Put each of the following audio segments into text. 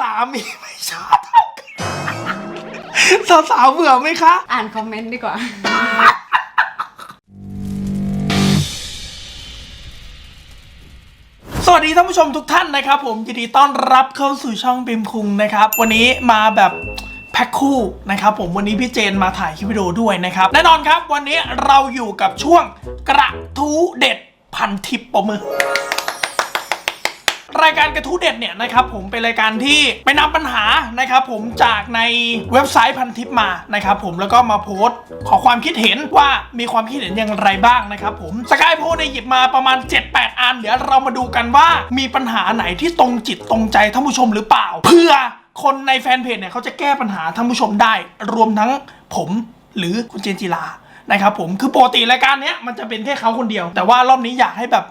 สามีไม่ชอบเท่ากันสาวๆเบื่อไหมคะ อ่านคอมเมนต์ดีกว่า สวัสดีท่านผู้ชมทุกท่านนะครับ ผมยินดีต้อนรับเข้าสู่ช่องบิมคุงนะครับ วันนี้มาแบบแพ็คคู่นะครับผมวันนี้พี่เจนมาถ่ายคลิปวิดีโอด้วยนะครับ แน่นอนครับวันนี้เราอยู่กับช่วงกระทู้เด็ดพันทิปปรบมือ รายการกระทู้เด็ดเนี่ยนะครับผมเป็นรายการที่ไปนำปัญหานะครับผมจากในเว็บไซต์พันทิปมานะครับผมแล้วก็มาโพสต์ขอความคิดเห็นว่ามีความคิดเห็นอย่างไรบ้างนะครับผมสกายโพสได้หยิบมาประมาณ 7-8 อันเดี๋ยวเรามาดูกันว่ามีปัญหาไหนที่ตรงจิตตรงใจท่านผู้ชมหรือเปล่า เพื่อคนในแฟนเพจเนี่ยเขาจะแก้ปัญหาท่านผู้ชมได้ รวมทั้งผมหรือคุณเจนจิลานะครับผมคือปกติรายการเนี้ยมันจะเป็นแค่เขาคนเดียว แต่ว่ารอบนี้อยากให้แบบ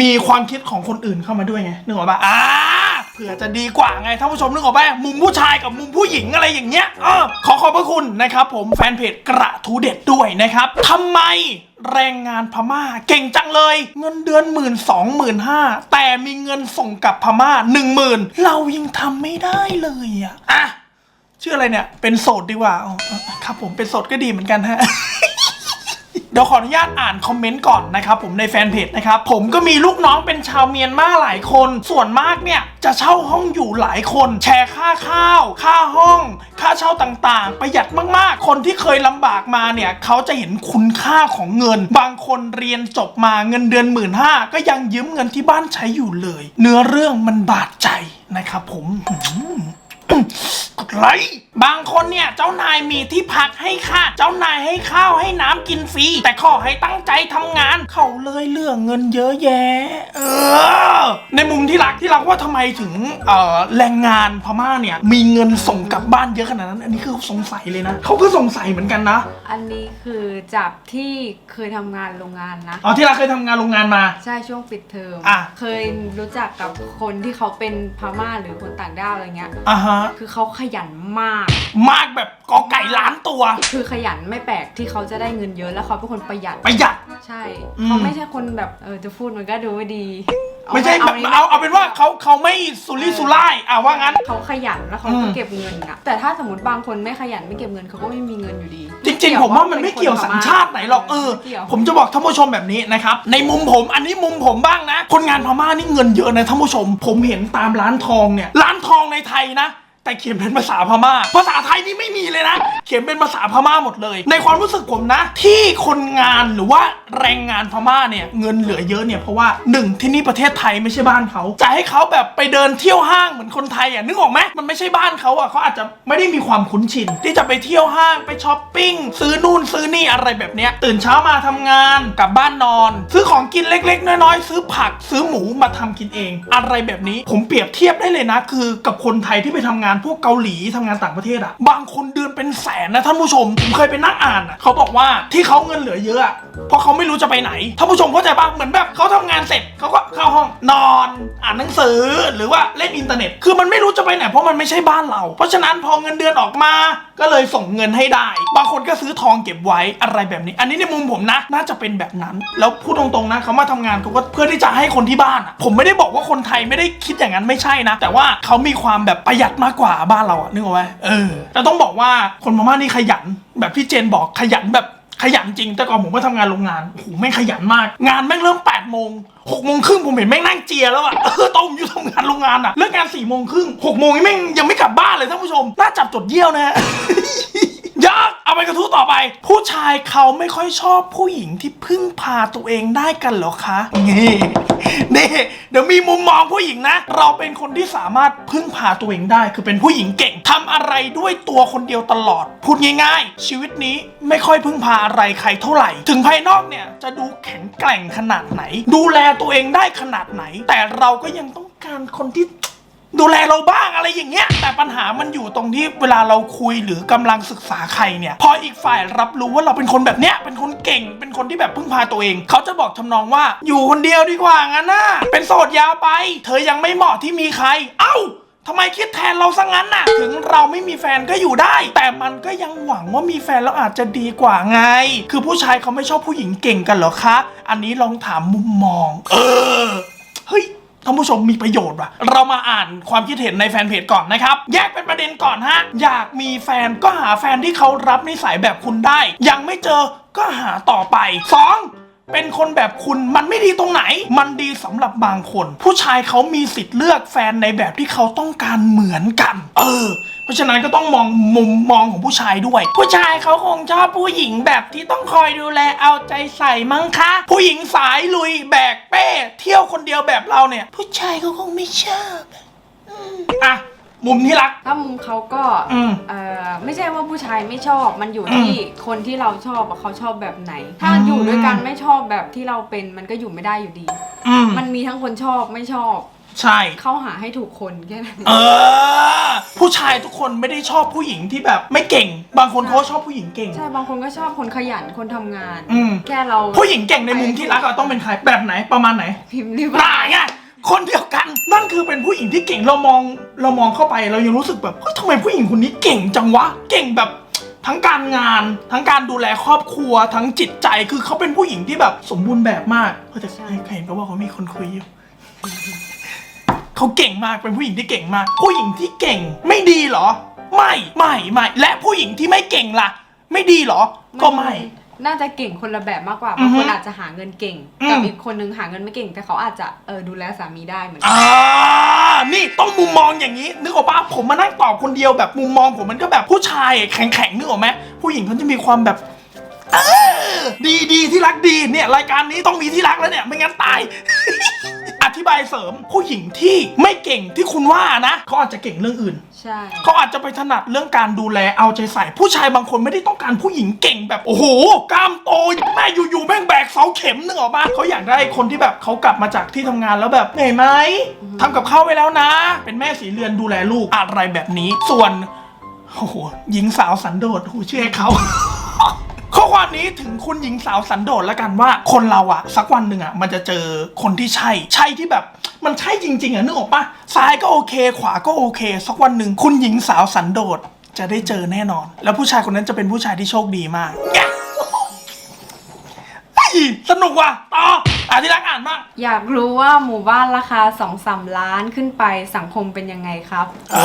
มีความคิดของคนอื่นเข้ามาด้วยไงนึกออกปะอ่าเผื่อจะดีกว่าไงท่านผู้ชมนึกออกปะมุมผู้ชายกับมุมผู้หญิงอะไรอย่างเงี้ยเออขอขอบพระคุณนะครับผมแฟนเพจกระทูเด็ดด้วยนะครับทำไมแรงงานพม่าเก่งจังเลย เงินเดือนหมื่นสองหมื่นห้าแต่มีเงินส่งกลับพม่าหนึ่งหมื่นเรายังทำไม่ได้เลยอะอะชื่ออะไรเนี่ยเป็นโสดดีกว่าอ๋อครับผมเป็นโสดก็ดีเหมือนกันฮะ เดี๋ยวขออนุญาตอ่านคอมเมนต์ก่อนนะครับผมในแฟนเพจนะครับผมก็มีลูกน้องเป็นชาวเมียนมาหลายคน ส่วนมากเนี่ยจะเช่าห้องอยู่หลายคน แชร์ค่าข้าว ค่าห้อง ค่าเช่าต่างๆ ประหยัดมากๆ คนที่เคยลำบากมาเนี่ยเขาจะเห็นคุณค่าของเงิน บางคนเรียนจบมาเงินเดือนหมื่นห้าก็ยังยืมเงินที่บ้านใช้อยู่เลย เนื้อเรื่องมันบาดใจนะครับผม กดไลค์บางคนเนี่ยเจ้านายมีที่พักให้ค่ะ เจ้านายให้ข้าวให้น้ำกินฟรีแต่ขอให้ตั้งใจทำงาน เขาเลยเรื่องเงินเยอะแยะ เออ ในมุมที่รักที่รักว่าทำไมถึงเอ่อแรงงานพม่าเนี่ยมีเงินส่งกลับบ้านเยอะขนาดนั้น อันนี้คือสงสัยเลยนะเขาก็สงสัยเหมือนกันนะอันนี้คือจากที่เคยทำงานโรงงานนะ อ๋อที่รักเคยทำงานโรงงานมา ใช่ช่วงปิดเทอมอะ เคยรู้จักกับคนที่เขาเป็นพม่าหรือคนต่างด้าวอะไรเงี้ย อะฮะคือเขาขยันมาก มากแบบกอไก่ล้านตัว คือขยันไม่แปลกที่เขาจะได้เงินเยอะแล้วเขาเป็นคนประหยัด ประหยัด ใช่อืมเขาไม่ใช่คนแบบเออจะพูดมันก็ดูไม่ดีไม่ใช่แบบนี้เอาเอาเป็นว่าเขาเขาไม่สุรุ่ยสุร่ายอะว่างั้นเขาขยันแล้วเขาอืก็มเก็บเงินอะแต่ถ้าสมมติบางคนไม่ขยันไม่เก็บเงินเขาก็ไม่มีเงินอยู่ดี จริง ๆ ผมว่ามันไม่เกี่ยวสัญชาติไหนหรอกเออไม่กี่ยวผมจะบอกท่านผู้ชมแบบนี้นะครับในมุมผมอันนี้มุมผมบ้างนะ คนงานพม่านี่เงินเยอะนะท่านผู้ชม ผมเห็นตามร้านทองเนี่ยร้านทองในไทยนะ แต่เขียนเป็นภาษาพม่า ภาษาไทยนี่ไม่มีเลยนะ เขียนเป็นภาษาพม่าหมดเลย ในความรู้สึกผมนะ ที่คนงานหรือว่าแรงงานพม่าเนี่ยเงินเหลือเยอะเนี่ยเพราะว่าหนึ่งที่นี่ประเทศไทยไม่ใช่บ้านเขาจะให้เขาแบบไปเดินเที่ยวห้างเหมือนคนไทยอะนึกออกไหมมันไม่ใช่บ้านเขาอะเขาอาจจะไม่ได้มีความคุ้นชินที่จะไปเที่ยวห้างไปช้อปปิ้งซื้อนู่นซื้อนี่อะไรแบบเนี้ยตื่นเช้ามาทำงานกลับบ้านนอน ซื้อของกินเล็ก ๆ น้อยๆซื้อผักซื้อหมูมาทำกินเอง อะไรแบบนี้ผมเปรียบเทียบได้เลยนะ คือกับคนไทยที่ไปทำงานพวกเกาหลีทำงานต่างประเทศอะบางคนเดือนเป็นแสนนะท่านผู้ชมผมเคยไปนั่งอ่านอะเขาบอกว่าที่เขาเงินเหลือเยอะอะเพราะเขาไม่รู้จะไปไหนท่านผู้ชมเข้าใจปะเหมือนแบบเขาทำงานเสร็จเขาก็เข้าห้องนอนอ่านหนังสือหรือว่าเล่นอินเทอร์เน็ต คือมันไม่รู้จะไปไหนเพราะมันไม่ใช่บ้านเรา เพราะฉะนั้นพอเงินเดือนออกมาก็เลยส่งเงินให้ได้ บางคนก็ซื้อทองเก็บไว้อะไรแบบนี้ อันนี้ในมุมผมนะ น่าจะเป็นแบบนั้น แล้วพูดตรงๆนะเขามาทำงานเขาก็เพื่อที่จะให้คนที่บ้านอะผมไม่ได้บอกว่าคนไทยไม่ได้คิดอย่างนั้นไม่ใช่นะ แต่ว่าเขามีความแบบประหยัดมากกว่าบ้านเราอะนึกเอาไว้เออแต่ต้องบอกว่าคนพม่านี่ขยัน แบบที่เจนบอกขยันแบบ ขยันจริง แต่ก่อนผมก็ทำงานโรงงานโอ้โหแม่งขยันมาก งานแม่งเริ่ม8ปดโมงหกโมงครึ่งผมเห็นแม่งนั่งเจียแล้วอะเออตอนผมอยู่ทำงานโรงงานอะเลิกงานสี่โมงครึ่งหกโมงนี่แม่งยังไม่กลับบ้านเลยท่านผู้ชมน่าจับจดเยี่ยวนะฮะ ยากเอาไปกระทู้ต่อไป ผู้ชายเขาไม่ค่อยชอบผู้หญิงที่พึ่งพาตัวเองได้กันเหรอคะนี่นี่เดี๋ยวมีมุมมองผู้หญิงนะ เราเป็นคนที่สามารถพึ่งพาตัวเองได้ คือเป็นผู้หญิงเก่งทำอะไรด้วยตัวคนเดียวตลอด พูดง่าย ๆ ชีวิตนี้ไม่ค่อยพึ่งพาอะไรใครเท่าไหร่ ถึงภายนอกเนี่ยจะดูแข็งแกร่งขนาดไหน ดูแลตัวเองได้ขนาดไหน แต่เราก็ยังต้องการคนที่ ดูแลเราบ้างอะไรอย่างเงี้ย แต่ปัญหามันอยู่ตรงที่เวลาเราคุยหรือกำลังศึกษาใครเนี่ย พออีกฝ่ายรับรู้ว่าเราเป็นคนแบบเนี้ย เป็นคนเก่ง เป็นคนที่แบบพึ่งพาตัวเอง เขาจะบอกทำนองว่า อยู่คนเดียวดีกว่างั้นนะเป็นโสดยาวไป เธอยังไม่เหมาะที่มีใคร เอ้าทำไมคิดแทนเราซะงั้นน่ะ ถึงเราไม่มีแฟนก็อยู่ได้ แต่มันก็ยังหวังว่ามีแฟนแล้วอาจจะดีกว่าไง คือผู้ชายเขาไม่ชอบผู้หญิงเก่งกันเหรอคะ อันนี้ลองถามมุมมอง เออ เฮ้ย ท่านผู้ชมมีประโยชน์ว่ะ เรามาอ่านความคิดเห็นในแฟนเพจก่อนนะครับ แยกเป็นประเด็นก่อนฮะ อยากมีแฟนก็หาแฟนที่เขารับนิสัยแบบคุณได้ ยังไม่เจอก็หาต่อไป 2. เป็นคนแบบคุณมันไม่ดีตรงไหน มันดีสำหรับบางคน ผู้ชายเขามีสิทธิ์เลือกแฟนในแบบที่เขาต้องการเหมือนกัน เออ เพราะฉะนั้นก็ต้องมองมุมมองของผู้ชายด้วย ผู้ชายเขาคงชอบผู้หญิงแบบที่ต้องคอยดูแลเอาใจใส่มั้งคะ ผู้หญิงสายลุยแบกเป้เที่ยวคนเดียวแบบเราเนี่ย ผู้ชายเขาคงไม่ชอบอืมอะมุมที่รัก ถ้ามุมเขาก็อืมเออไม่ใช่ว่าผู้ชายไม่ชอบ มันอยู่ที่คนที่เราชอบอะเขาชอบแบบไหน ถ้าอืม อยู่ด้วยกันไม่ชอบแบบที่เราเป็นมันก็อยู่ไม่ได้อยู่ดี อืม มันมีทั้งคนชอบไม่ชอบ ใช่ เข้าหาให้ถูกคนแค่นั้นเออ ผู้ชายทุกคนไม่ได้ชอบผู้หญิงที่แบบไม่เก่ง บางคนเขาก็ชอบผู้หญิงเก่ง ใช่บางคนก็ชอบคนขยันคนทำงาน อืม แค่เราผู้หญิงเก่งในมุมที่รักอะต้องเป็นใครแบบไหนประมาณไหน พิมพ์รีบตายไงคนเดียวกันนั่นคือเป็นผู้หญิงที่เก่งเรามองเรามองเข้าไปเรายังรู้สึกแบบเฮ้ยทำไมผู้หญิงคนนี้เก่งจังวะ เก่งแบบทั้งการงาน ทั้งการดูแลครอบครัว ทั้งจิตใจคือเขาเป็นผู้หญิงที่แบบสมบูรณ์แบบมากเฮ้ยแต่เคยเห็นเขาบอกเขามีคนคุยอยู่ เขาเก่งมากเป็นผู้หญิงที่เก่งมาก ผู้หญิงที่เก่งไม่ดีเหรอ ไม่ไม่ไม่และผู้หญิงที่ไม่เก่งล่ะ ไม่ดีเหรอ ก็ไม่ น่าจะเก่งคนละแบบมากกว่าอืบาองฮึคนอาจจะหาเงินเก่งอืม กับอีกคนนึงหาเงินไม่เก่ง แต่เขาอาจจะเออดูแลสามีได้เหมือนกัอ่า นี่ต้องมุมมองอย่างนี้ นึกออกปะผมมานั่งตอบคนเดียวแบบมุมมองผมมันก็แบบผู้ชายแข็งแข็งๆนึกออกไหมผู้หญิงเขาจะมีความแบบเออดีดีที่รักดีเนี่ยรายการนี้ต้องมีที่รักแล้วเนี่ยไม่งั้นตาย อธิบายเสริมผู้หญิงที่ไม่เก่งที่คุณว่านะเขาอาจจะเก่งเรื่องอื่น ใช่ เขาอาจจะไปถนัดเรื่องการดูแลเอาใจใส่ ผู้ชายบางคนไม่ได้ต้องการผู้หญิงเก่งแบบโอ้โหกล้ามโตแม่อยู่ๆแม่งแบกเสาเข็มนึกออกปะเขาอยากได้คนที่แบบเขากลับมาจากที่ทำงานแล้วแบบเหนื่อยไหมทำกับข้าวไว้แล้วนะ เป็นแม่สีเรือนดูแลลูกอะไรแบบนี้ ส่วนโอ้โหหญิงสาวสันโดษโอ้โหเชื่อให้เขา ข้อความนี้ถึงคุณหญิงสาวสันโดษแล้วกันว่า คนเราอะสักวันหนึ่งอะมันจะเจอคนที่ใช่ ใช่ที่แบบมันใช่จริงๆอะนึกออกปะซ้ายก็โอเค ขวาก็โอเค สักวันหนึ่งคุณหญิงสาวสันโดษจะได้เจอแน่นอน แล้วผู้ชายคนนั้นจะเป็นผู้ชายที่โชคดีมาก สนุกว่ะต่ออะที่รักอ่านบ้างอยากรู้ว่าหมู่บ้านราคา2อสาล้านขึ้นไปสังคมเป็นยังไงครับ เอ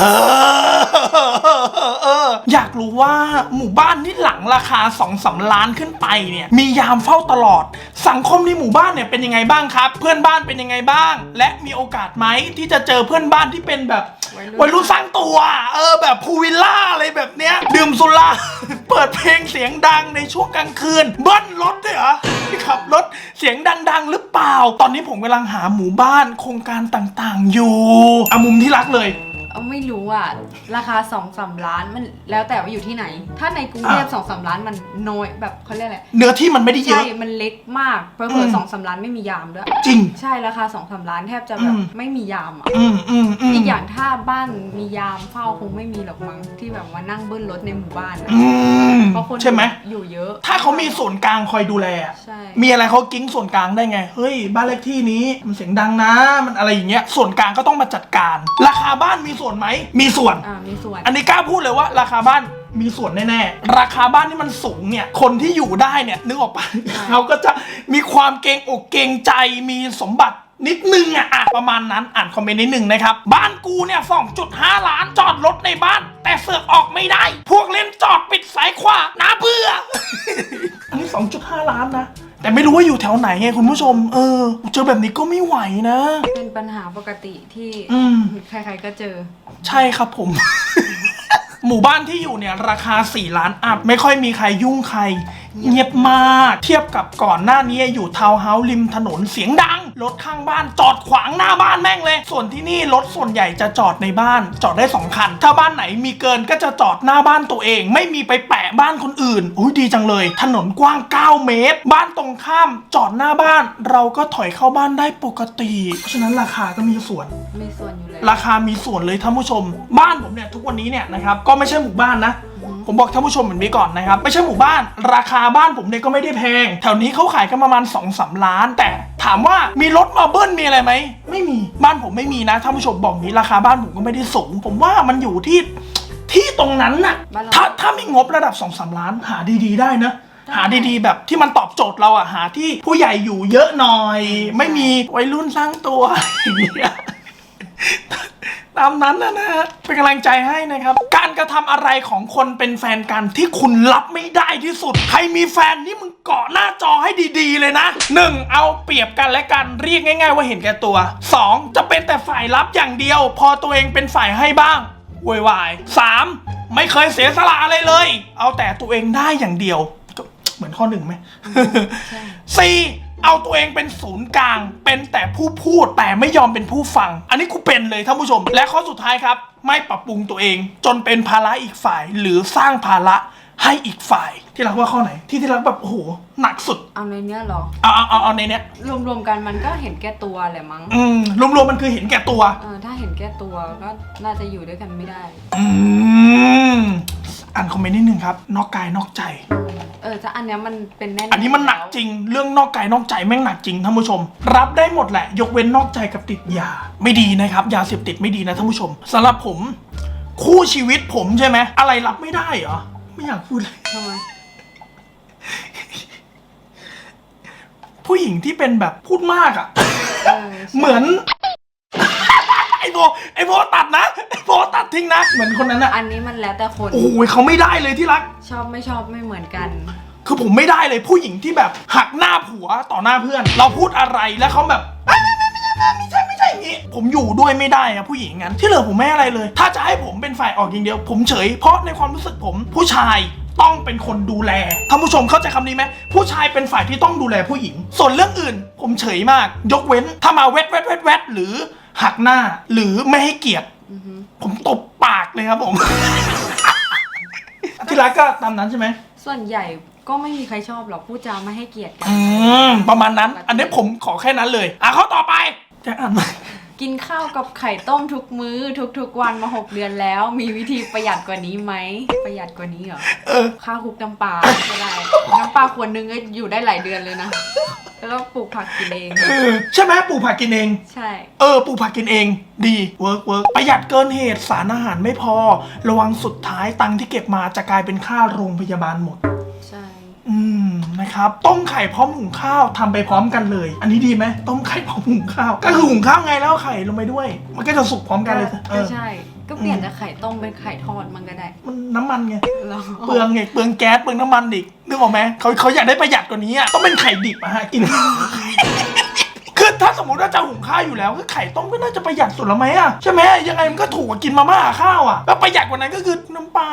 อเอออยากรู้ว่าหมู่บ้านที่หลังราคา2องสาล้านขึ้นไปเนี่ย มียามเฝ้าตลอด สังคมในหมู่บ้านเนี่ยเป็นยังไงบ้างครับ เพื่อนบ้านเป็นยังไงบ้าง และมีโอกาสไหมที่จะเจอเพื่อนบ้านที่เป็นแบบวัยรุ่นวัยรุ่นสร้างตัว เออแบบพูลวิลล่าอะไรแบบเนี้ยดื่มสุราเปิดเพลงเสียงดังในช่วงกลางคืนเบิ้ลรถด้วยเหรอขับรถเสียงดัง ๆ หรือเปล่า ตอนนี้ผมกำลังหาหมู่บ้านโครงการต่างๆ อยู่เอามุมที่รักเลย เออไม่รู้อะ ราคา2อสาล้านมันแล้วแต่ว่าอยู่ที่ไหน ถ้าในกรุงเทพอะสองสามล้านมันน้อยแบบเขาเรียกอะไรเนื้อที่มันไม่ได้เยใช่อะ มันเล็กมากเพอือมๆสองสามล้านไม่มียามด้วย จริง ใช่ราคา2อสาล้านแทบจะแบอืบมไม่มียามอะอืมอืมอืมอีกอย่างถ้าบ้านมียามเฝ้าคงไม่มีหรอกมั้งที่แบบมานั่งเบิ้ลรถในหมู่บ้านอะอืมเพราะคนใช่ไหมอยู่เยอะถ้าเขามีส่วนกลางคอยดูแลอะใช่ มีอะไรเขากิ้งส่วนกลางได้ไง เฮ้ย บ้านเลขที่นี้มันเสียงดังนะ มันอะไรอย่างเงี้ยส่วนกลางก็ต้องมาจัดการ ราคาบ้านมีส่วนไหมมีส่วน อ่ามีส่วน อันนี้กล้าพูดเลยว่าราคาบ้านมีส่วนแน่ๆ ราคาบ้านที่มันสูงเนี่ย คนที่อยู่ได้เนี่ยนึกออกปะเขาก็จะมีความเกรงอกเกรงใจมีสมบัตินิดนึงอะอะประมาณนั้นอ่านคอมเมนต์นิดนึงนะครับ บ้านกูเนี่ย 2.5 ล้านจอดรถในบ้าน แต่เสือกออกไม่ได้ พวกเล่นจอดปิดสายขวาน่าเบื่อ อันนี้ 2.5 ล้านนะ แต่ไม่รู้ว่าอยู่แถวไหนไงคุณผู้ชม เออ เจอแบบนี้ก็ไม่ไหวนะ เป็นปัญหาปกติที่อืม ใครๆก็เจอ ใช่ครับผม หมู่บ้านที่อยู่เนี่ยราคา 4 ล้านอัพ ไม่ค่อยมีใครยุ่งใคร เงียบมาก เทียบกับก่อนหน้านี้อยู่ทาวน์เฮาส์ริมถนนเสียงดัง รถข้างบ้านจอดขวางหน้าบ้านแม่งเลย ส่วนที่นี่รถส่วนใหญ่จะจอดในบ้าน จอดได้ 2 คัน ถ้าบ้านไหนมีเกินก็จะจอดหน้าบ้านตัวเอง ไม่มีไปแปะบ้านคนอื่นอุ้ยดีจังเลย ถนนกว้าง 9 เมตร บ้านตรงข้ามจอดหน้าบ้าน เราก็ถอยเข้าบ้านได้ปกติเพราะฉะนั้นราคาก็มีส่วน มีส่วนอยู่แล้วราคามีส่วนเลยท่านผู้ชม บ้านผมเนี่ยทุกวันนี้เนี่ยนะครับก็ไม่ใช่หมู่บ้านนะ ผมบอกท่านผู้ชมเหมือนนี้ก่อนนะครับ ไม่ใช่หมู่บ้าน ราคาบ้านผมเนี่ยก็ไม่ได้แพง แถวนี้เขาขายกันประมาณ2อสล้าน แต่ถามว่ามีรถมาเบิ้ลมีอะไรไหม ไม่มี บ้านผมไม่มีนะท่านผู้ชมบอกนี้ราคาบ้านผมก็ไม่ได้สูง ผมว่ามันอยู่ที่ที่ตรงนั้นน่ะ บ้านเรา ถ้าถ้ามีงบระดับ2อสล้านหาดีๆได้นะ หาดีๆ แบบที่มันตอบโจทย์เราอะหาที่ผู้ใหญ่อยู่เยอะหน่อย ไม่มีวัยรุ่นสร้างตัวอย่างเงี้ย ตามนั้นนะนะฮะเป็นกำลังใจให้นะครับ การกระทำอะไรของคนเป็นแฟนกันที่คุณรับไม่ได้ที่สุด ใครมีแฟนนี่มึงเกาะหน้าจอให้ดีๆเลยนะ 1. เอาเปรียบกันและกันเรียกง่าย ๆ ว่าเห็นแก่ตัว 2. จะเป็นแต่ฝ่ายรับอย่างเดียว พอตัวเองเป็นฝ่ายให้บ้างโวยวายสามไม่เคยเสียสละอะไรเลย เอาแต่ตัวเองได้อย่างเดียวก็เหมือนข้อหนึ่งไหมใช่สี่ เอาตัวเองเป็นศูนย์กลาง เป็นแต่ผู้พูดแต่ไม่ยอมเป็นผู้ฟัง อันนี้กูเป็นเลยท่านผู้ชม และข้อสุดท้ายครับ ไม่ปรับปรุงตัวเอง จนเป็นภาระอีกฝ่าย หรือสร้างภาระ ให้อีกฝ่ายที่รักว่าข้อไหน ที่ที่รักแบบโอ้โหหนักสุดเอาในเนี้ยเหรอ เอาเอาเอาเอาในเนี้ยรวมๆกันมันก็เห็นแก่ตัวแหละมั้งอืมรวมๆมันคือเห็นแก่ตัว เออถ้าเห็นแก่ตัวก็น่าจะอยู่ด้วยกันไม่ได้ อืมอ่านคอมเมนต์นิดนึงครับ นอกกายนอกใจ เออถ้าอันเนี้ยมันเป็นแน่ๆอันนี้มันหนักจริง เรื่องนอกกายนอกใจแม่งหนักจริงท่านผู้ชม รับได้หมดแหละ ยกเว้นนอกใจกับติดยา ไม่ดีนะครับ ยาเสพติดไม่ดีนะท่านผู้ชมสำหรับผม คู่ชีวิตผมใช่ไหมอะไรรับไม่ได้เหรอ ไม่อยากพูดเลย ทำไม ผู้หญิงที่เป็นแบบพูดมากอะ่ะ เออเหมือน ไอโบไอโบตัดนะไอโบตัดทิ้งนะ เหมือนคนนั้นอะอันนี้มันแล้วแต่คน โอ้ยเขาไม่ได้เลยที่รัก ชอบไม่ชอบไม่เหมือนกัน คือผมไม่ได้เลยผู้หญิงที่แบบหักหน้าผัวต่อหน้าเพื่อน เราพูดอะไรแล้วเขาแบบไม่ไม่ไม่ไม่ไม่ไม่ใช่ ไม่ใช่อย่างนี้ผมอยู่ด้วยไม่ได้อะผู้หญิงงั้น ที่เหลือผมไม่อะไรเลย ถ้าจะให้ผมเป็นฝ่ายออกอย่างเดียว ผมเฉย เพราะในความรู้สึกผมผู้ชายต้องเป็นคนดูแลท่านผู้ชมเข้าใจคำนี้ไหมผู้ชายเป็นฝ่ายที่ต้องดูแลผู้หญิง ส่วนเรื่องอื่น ผมเฉยมาก ยกเว้นถ้ามาเวทเวทเวทเวทหรือหักหน้าหรือไม่ให้เกียรติอือฮึผมตบปากเลยครับผม ที่รักก็ตามนั้นใช่ไหมส่วนใหญ่ก็ไม่มีใครชอบหรอกพูดจาไม่ให้เกียรติกัน อืม ประมาณนั้น อันนี้ผมขอแค่นั้นเลย อะข้อต่อไปแจะอ่านมากินข้าวกับไข่ต้มทุกมื้อ ทุกๆวันมาหกเดือนแล้ว มีวิธีประหยัดกว่านี้ไหมประหยัดกว่านี้เหรอเออข้าวคลุกน้ำปลาก็ได้น้ำปลาขวดนึงก็อยู่ได้หลายเดือนเลยนะแล้วก็ปลูกผักกินเองเออใช่ไหมปลูกผักกินเอง ใช่ เออปลูกผักกินเอง ดีเวิร์กเวิร์กประหยัดเกินเหตุสารอาหารไม่พอ ระวังสุดท้ายตังค์ที่เก็บมาจะกลายเป็นค่าโรงพยาบาลหมดใช่ อืมนะครับต้มไข่พร้อมหุงข้าวทำไปพร้อมกันเลย อันนี้ดีไหมต้มไข่พร้อมหุงข้าว ก็คือหุงข้าวไงแล้วเอาไข่ลงไปด้วย มันก็จะสุกพร้อมกันเลยเอก็อใช่ ก็เปลี่ยนจากไข่ต้มเป็นไข่ทอดมันก็ได้มันน้ำมันไงแล้วเปลืองไงเปลืองแก๊สเปลืองน้ำมันอีกนึกออกไหมเขาเขาอยากได้ประหยัดกว่านี้อะต้องเป็นไข่ดิบอะฮะกิน คือถ้าสมมติว่าจะหุงข้าวอยู่แล้วก็ไข่ต้มก็น่าจะประหยัดสุดแล้วไหมอะใช่ไหมยังไงมันก็ถูกกว่ากินมาม่าข้าวอะแล้วประหยัดกว่านั้นก็คือน้ำปลา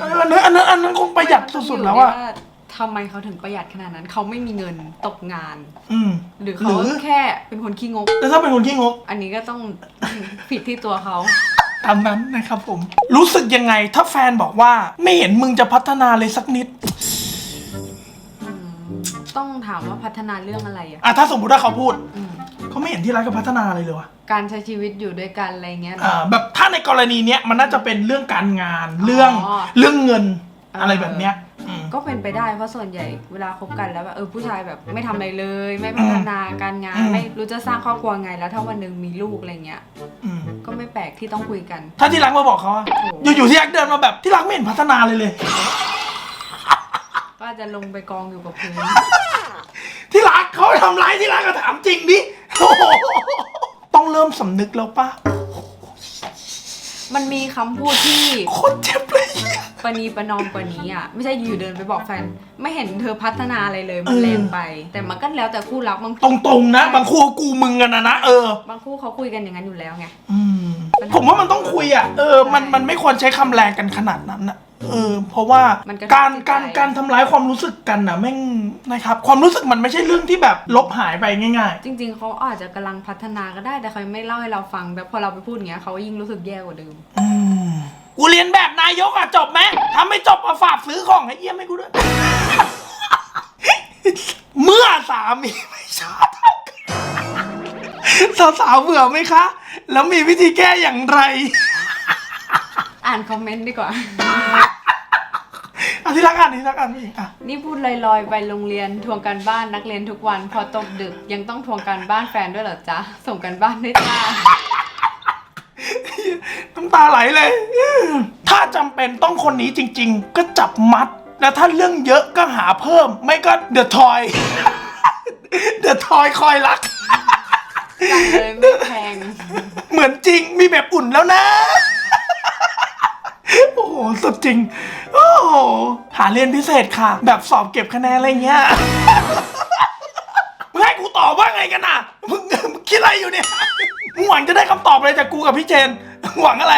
เอออันนั้นอันนั้นอันนั้นคงประหยัดสุดๆแล้วอะมันต้งยู่ ที่าทำไมเขาถึงประหยัดขนาดนั้น เขาไม่มีเงินตกงาน อืม หรือเขาแค่เป็นคนขี้งก แล้วถ้าเป็นคนขี้งกอันนี้ก็ต้อง ผิดที่ตัวเขา ตามนั้นนะครับผม รู้สึกยังไงถ้าแฟนบอกว่า ไม่เห็นมึงจะพัฒนาเลยสักนิดอืมต้องถามว่าพัฒนาเรื่องอะไรอะอะถ้าสมมติว่าเขาพูดอืมเขาไม่เห็นที่รักกับพัฒนาอะไรเลยวะการใช้ชีวิตอยู่ด้วยกันอะไรเงี้ยเหรออ่าแบบถ้าในกรณีเนี้ยมันน่าจะเป็นเรื่องการงานเรื่องอ๋อ เรื่องเงินเออออะไรแบบเนี้ยอืม ก็เป็นไปได้เพราะส่วนใหญ่เวลาคบกันแล้วแบบเออผู้ชายแบบไม่ทำอะไรเลย ไม่พัฒนาการงานอืมไม่รู้จะสร้างครอบครัวไงแล้วถ้าวันหนึ่งมีลูกอะไรเงี้ยอืมก็ไม่แปลกที่ต้องคุยกัน ถ้าที่รักมาบอกเขาอะโอ้อยู่ๆที่รักเดินมาแบบที่รักไม่เห็นพัฒนาเลยเลย ก็อาจจะลงไปกองอยู่กับพื้นที่รักเขาทำร้ายที่รักก็ถามจริงดิโอ้โหต้องเริ่มสำนึกแล้วปะมันมีคำพูดที่ โคตรเจ็บเลย ประนีประนอมกว่านี้อะไม่ใช่อยู่เดินไปบอกแฟน ไม่เห็นเธอพัฒนาอะไรเลยมันแรงไป แต่มันก็แล้วแต่คู่รักบางตรงๆนะ บางคู่กูมึงกันนะนะเออ บางคู่เขาคุยกันอย่างนั้นอยู่แล้วไงอืมผมว่ามันต้องคุยอะเออมันมันไม่ควรใช้คำแรงกันขนาดนั้นอะเออเพราะว่ามันกระทบการจิตใจ การการทำร้ายความรู้สึกกันน่ะแม่งนะครับ ความรู้สึกมันไม่ใช่เรื่องที่แบบลบหายไปง่าย จริง ๆเขาอาจจะกำลังพัฒนาก็ได้แต่เขาไม่เล่าให้เราฟังแต่พอเราไปพูดอย่างเงี้ยเขายิ่งรู้สึกแย่กว่าเดิม ๆ อืม กูเรียนแบบนายกอะจบไหมถ้าไม่จบมาฝากซื้อของให้เยี่ยมให้กูด้วย เมื่อสามีไม่ชอบเท่ากันสาวๆเบื่อไหมคะ แล้วมีวิธีแก้อย่างไร อ่านคอมเมนต์ดีกว่าอะที่รักอ่านที่รักอ่านไม่อะนี่พูดลอยๆ ไปโรงเรียนทวงการบ้านนักเรียนทุกวัน พอตกดึกยังต้องทวงการบ้านแฟนด้วยเหรอจ๊ะ ส่งการบ้านด้วยจ้า น้ำตาไหลเลย ถ้าจำเป็นต้องคนนี้จริง ๆ ก็จับมัด แล้วถ้าเรื่องเยอะก็หาเพิ่ม ไม่ก็เดอะทอย เดอะทอยคอยรักสั่งเลยไม่แพงเหมือนจริงมีแบบอุ่นแล้วนะ โอ้โห สุดจริง โอ้โห หาเรียนพิเศษค่ะ แบบสอบเก็บคะแนนอะไรเงี้ย มึงให้กูตอบว่าไงกันน่ะ มึงมึงคิดอะไรอยู่เนี่ย มึงหวังจะได้คำตอบอะไรจากกูกับพี่เจน หวังอะไร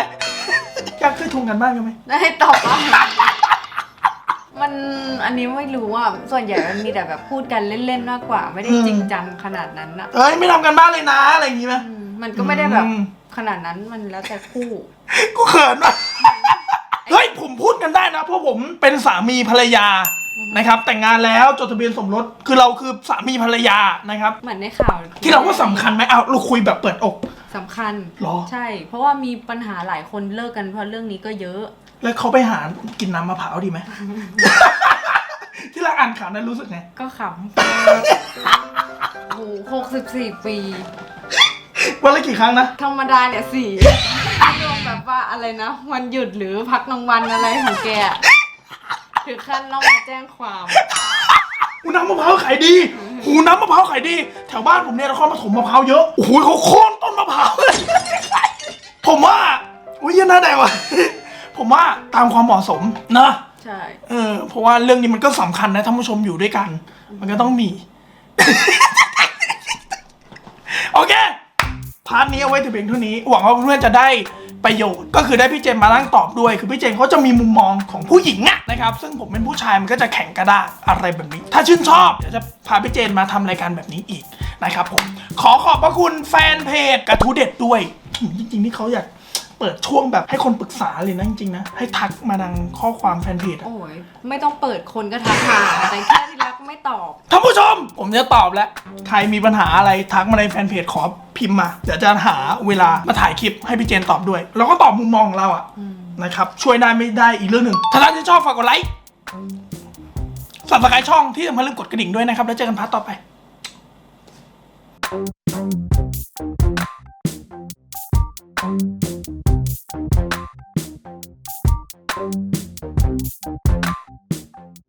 อยากเคยทวงกันบ้างกันไหมได้ตอบว่ามันอันนี้ไม่รู้อะส่วนใหญ่มันมีแต่แบบพูดกันเล่นๆมากกว่า ไม่ได้จริงจังขนาดนั้นอะเอ้ยไม่ทำกันบ้านเลยนะอะไรอย่างงี้ไหม อืมมันก็ไม่ได้แบบอืม ขนาดนั้นมันแล้วแต่คู่ กูเขินว่ะ เฮ้ยผมพูดกันได้นะเพราะผมเป็นสามีภรรยานะครับ แต่งงานแล้วจดทะเบียนสมรสคือเราคือสามีภรรยานะครับ เหมือนในข่าวที่เราก็สำคัญไหมเอาเราคุยแบบเปิดอก สำคัญหรอ ใช่ เพราะว่ามีปัญหาหลายคนเลิกกันเพราะเรื่องนี้ก็เยอะ แล้วเขาไปหากินน้ำมะพร้าวดีไหม ที่เราอ่านข่าวนั้นรู้สึกไง ก็ขำ โอ้โหหกสิบสี่ปี วันละกี่ครั้งนะ ธรรมดาเนี่ยสี่รวมแบบว่าอะไรนะ วันหยุดหรือพักรางวัลอะไรของแกอะถึงขั้นต้องมาแจ้งความหูน้ำมะพร้าวขายดี หูน้ำมะพร้าวขายดี แถวบ้านผมเนี่ยนครปฐมมะพร้าวเยอะโอ้โหเขาโค่นต้นมะพร้าวเลยผมว่าอุ้ยยันหน้าแดงว่ะผมว่าตามความเหมาะสมนะใช่เออเพราะว่าเรื่องนี้มันก็สำคัญนะท่านผู้ชมอยู่ด้วยกัน มันก็ต้องมี โอเคพาร์ทนี้เอาไว้แต่เพียงเท่านี้ หวังว่าเพื่อนๆจะได้ ประโยชน์ ก็คือได้พี่เจมมานั่งตอบด้วย คือพี่เจมเขาจะมีมุมมองของผู้หญิงอะนะครับซึ่งผมเป็นผู้ชายมันก็จะแข็งกระด้างอะไรแบบนี้ ถ้าชื่นชอบเดี๋ยวจะพาพี่เจนมาทำรายการแบบนี้อีกนะครับผมขอขอบพระคุณแฟนเพจกระทู้เด็ดด้วยจริงๆที่เขาอยาก เปิดช่วงแบบให้คนปรึกษาเลยนะจริงๆนะ ให้ทักมาทางข้อความแฟนเพจโอ้ยไม่ต้องเปิดคนก็ทักมาแต่แค่ที่รักไม่ตอบ ท่านผู้ชม ผมจะตอบแล้ว ใครมีปัญหาอะไรทักมาในแฟนเพจขอพิมพ์มา เดี๋ยวจะหาเวลามาถ่ายคลิปให้พี่เจนตอบด้วย แล้วก็ตอบมุมมองเราอะนะครับ ช่วยได้ไม่ได้อีกเรื่องหนึ่งถ้าท่านที่ชอบฝากกดไลค์สับสกายช่องที่จะมาญลืมกดกระดิ่งด้วยนะครับ แล้วเจอกันพาร์ทต่อไป